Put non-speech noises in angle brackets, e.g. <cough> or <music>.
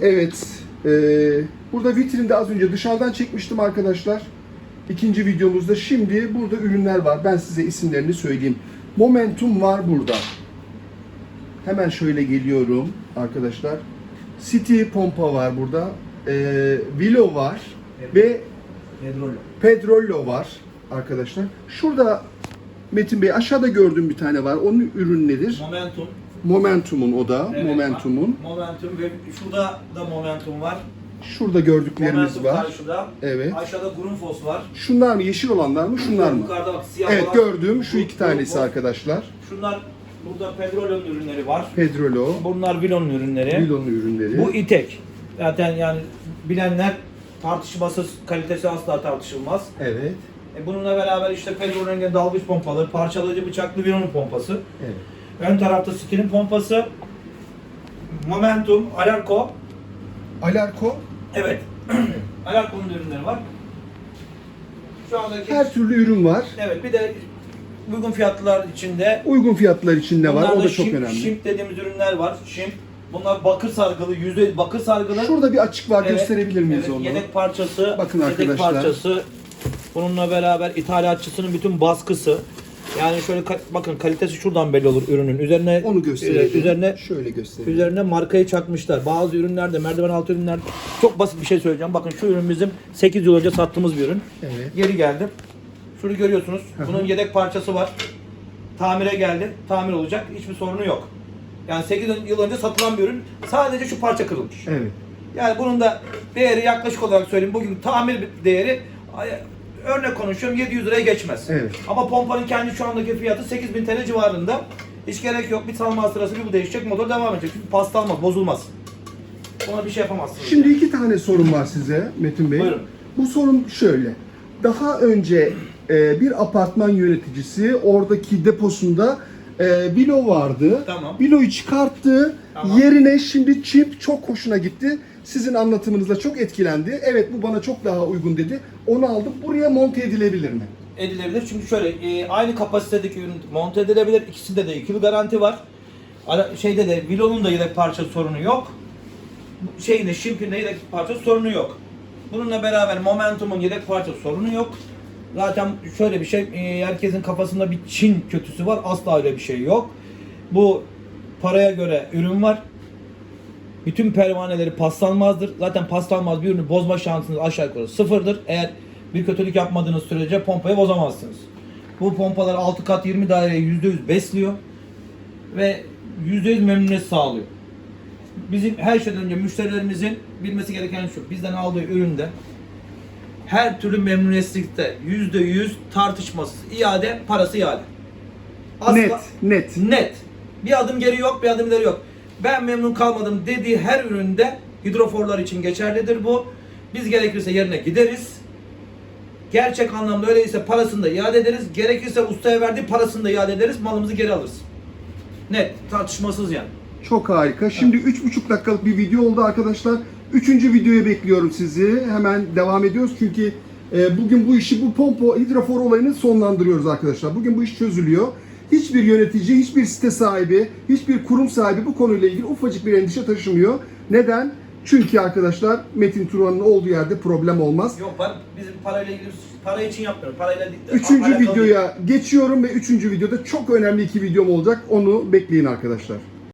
Evet. e, burada vitrinde az önce dışarıdan çekmiştim arkadaşlar. İkinci videomuzda. Şimdi burada ürünler var. Ben size isimlerini söyleyeyim. Momentum var burada. Hemen şöyle geliyorum arkadaşlar. City pompa var burada. E, Vilo var. Evet. Ve Pedrolo. Pedrollo var arkadaşlar. Şurada Metin Bey aşağıda gördüğüm bir tane var. Onun ürün nedir? Momentum. Momentum'un o da. Evet, Momentum'un. Momentum ve şurada da momentum var. Şurada gördüklerimiz Momentum var. karşıda. Evet. Aşağıda Grundfos var. Şunlar mı? Yeşil olanlar mı? Şunlar mı? Yukarıda bak siyah Evet olan. gördüğüm şu iki tanesi Grundfos. arkadaşlar. Şunlar burada Pedrolo'nun ürünleri var. Pedrolo, Bunlar Vilon'un ürünleri. Vilon'un ürünleri. Bu İtek. Zaten yani bilenler tartışmasız kalitesi asla tartışılmaz. Evet. E bununla beraber işte Pedro'nun yine dalgıç pompalı, parçalayıcı bıçaklı Vilon'un pompası. Evet. Ön tarafta City'nin pompası. Momentum, Alarko. Alarko Evet. <clears throat> Alarko'nun da ürünleri var. Şu andaki her türlü ürün var. Evet bir de uygun fiyatlılar içinde Uygun fiyatlar içinde var. bunlarda O da çok şim- önemli. Şimp dediğimiz ürünler var. Şimp. Bunlar bakır sargılı, yüzde bakır sargılı. Şurada bir açık var. Evet, Gösterebilir miyiz evet, onu? Yedek parçası, Bakın yedek arkadaşlar. parçası. Bununla beraber ithalatçısının bütün baskısı. Yani şöyle ka- bakın kalitesi şuradan belli olur ürünün. Üzerine Onu gösterelim. e, üzerine şöyle gösterelim. üzerine markayı çakmışlar. Bazı ürünlerde merdiven altı ürünler çok basit bir şey söyleyeceğim. Bakın şu ürün bizim 8 yıl önce sattığımız bir ürün. Evet. Geri geldi. Şunu görüyorsunuz. Bunun yedek parçası var. Tamire geldi. Tamir olacak. Hiçbir sorunu yok. Yani 8 yıl önce satılan bir ürün. Sadece şu parça kırılmış. Evet. Yani bunun da değeri yaklaşık olarak söyleyeyim. Bugün tamir değeri ay- örnek konuşuyorum 700 liraya geçmez. Evet. Ama pompanın kendi şu andaki fiyatı 8000 TL civarında. Hiç gerek yok. Bir salma sırası bir bu değişecek. Motor devam edecek. Çünkü paslanmaz, bozulmaz. Ona bir şey yapamazsınız. Şimdi iki tane sorun var size Metin Bey. Buyurun. Bu sorun şöyle. Daha önce e, bir apartman yöneticisi oradaki deposunda e, bilo vardı. Tamam. Biloyu çıkarttı. Tamam. Yerine şimdi çip çok hoşuna gitti. Sizin anlatımınızla çok etkilendi. Evet bu bana çok daha uygun dedi. Onu aldım. Buraya monte edilebilir mi? edilebilir. Çünkü şöyle e, aynı kapasitedeki ürün monte edilebilir. İkisinde de ikili garanti var. Ara, şeyde de Vilo'nun da yedek parça sorunu yok. Şeyin de Shimp'in de yedek parça sorunu yok. Bununla beraber Momentum'un yedek parça sorunu yok. Zaten şöyle bir şey, e, herkesin kafasında bir Çin kötüsü var. Asla öyle bir şey yok. Bu paraya göre ürün var. Bütün pervaneleri paslanmazdır. Zaten paslanmaz bir ürünü bozma şansınız aşağı yukarı sıfırdır. Eğer bir kötülük yapmadığınız sürece pompayı bozamazsınız. Bu pompalar 6 kat 20 daireyi %100 besliyor ve %100 memnuniyet sağlıyor. Bizim her şeyden önce müşterilerimizin bilmesi gereken şu. Bizden aldığı üründe her türlü memnuniyetsizlikte %100 tartışmasız iade, parası iade. Asla- Net, net. Net. Bir adım geri yok, bir adım ileri yok. Ben memnun kalmadım dediği her üründe hidroforlar için geçerlidir bu. Biz gerekirse yerine gideriz. Gerçek anlamda öyleyse parasını da iade ederiz. Gerekirse ustaya verdiği parasını da iade ederiz. Malımızı geri alırız. Net. Tartışmasız yani. Çok harika. Şimdi üç buçuk dakikalık bir video oldu arkadaşlar. Üçüncü videoya bekliyorum sizi. Hemen devam ediyoruz çünkü e, bugün bu işi, bu pompo hidrofor olayını sonlandırıyoruz arkadaşlar. Bugün bu iş çözülüyor. Hiçbir yönetici, hiçbir site sahibi, hiçbir kurum sahibi bu konuyla ilgili ufacık bir endişe taşımıyor. Neden? Çünkü arkadaşlar Metin Turan'ın olduğu yerde problem olmaz. Yok ben bizim parayla ilgili para için yapmıyorum. Parayla Üçüncü videoya geçiyorum ve üçüncü videoda çok önemli iki videom olacak. Onu bekleyin arkadaşlar.